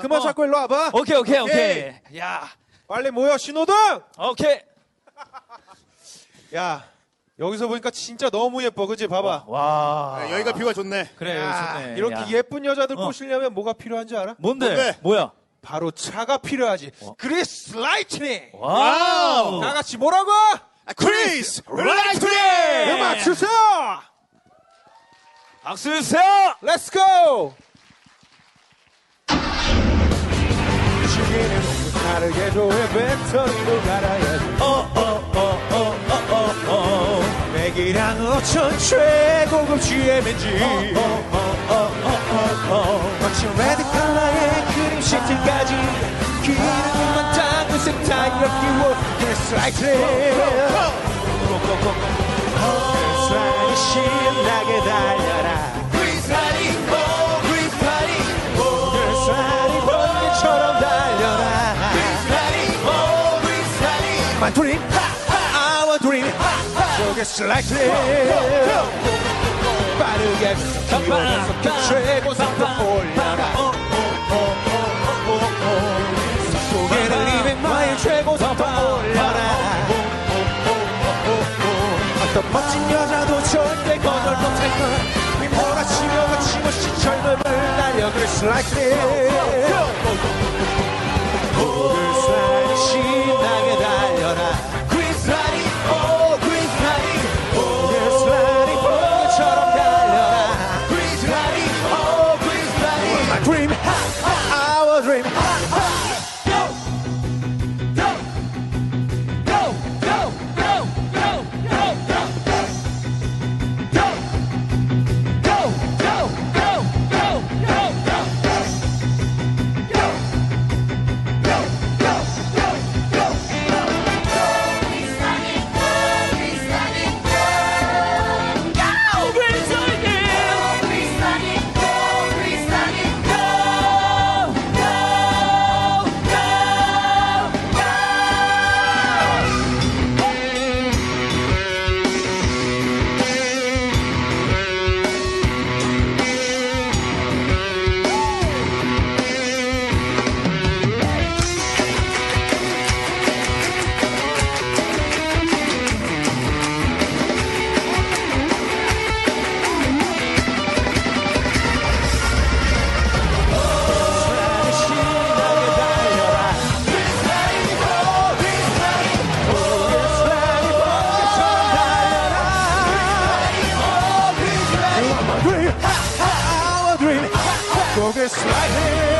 그만 어. 찾고 일로 와봐. 오케이, 오케이, 오케이. 오케이. 야, 빨리 모여 신호등. 오케이. 야 여기서 보니까 진짜 너무 예뻐, 그지? 봐봐. 와. 네, 여기가 뷰가 좋네. 그래, 야, 좋네. 이렇게 야. 예쁜 여자들 어. 꼬시려면 뭐가 필요한지 알아? 뭔데? 뭔데? 뭐야? 바로 차가 필요하지. 그리스 라이트닝. 와우. 다 같이 뭐라고? 아, 크리스 라이트닝! 음악 주세요. 박수 주세요. Let's go. 시계는 다르게 조에 배터리로 갈아야지. 어, 어어어어어어. 맥이랑 5천 최고급 GM인지. 마치 레드 컬러의 크림 시트까지 기름만 닦은 타이어 끼워 그래서 라이트닝. 그래서 신나게 달려 My dream, our dream 속에 슬라이트링 빠르게 뛰어면서 그 최고 속도 올려라 속도에는 200마일 최고 속도 올려라 어떤 멋진 여자도 절대 거절 못할 거야 휘몰아치며 거침없이 젊음을 날려 그래 슬라이트링 dream, our dream, focus right here.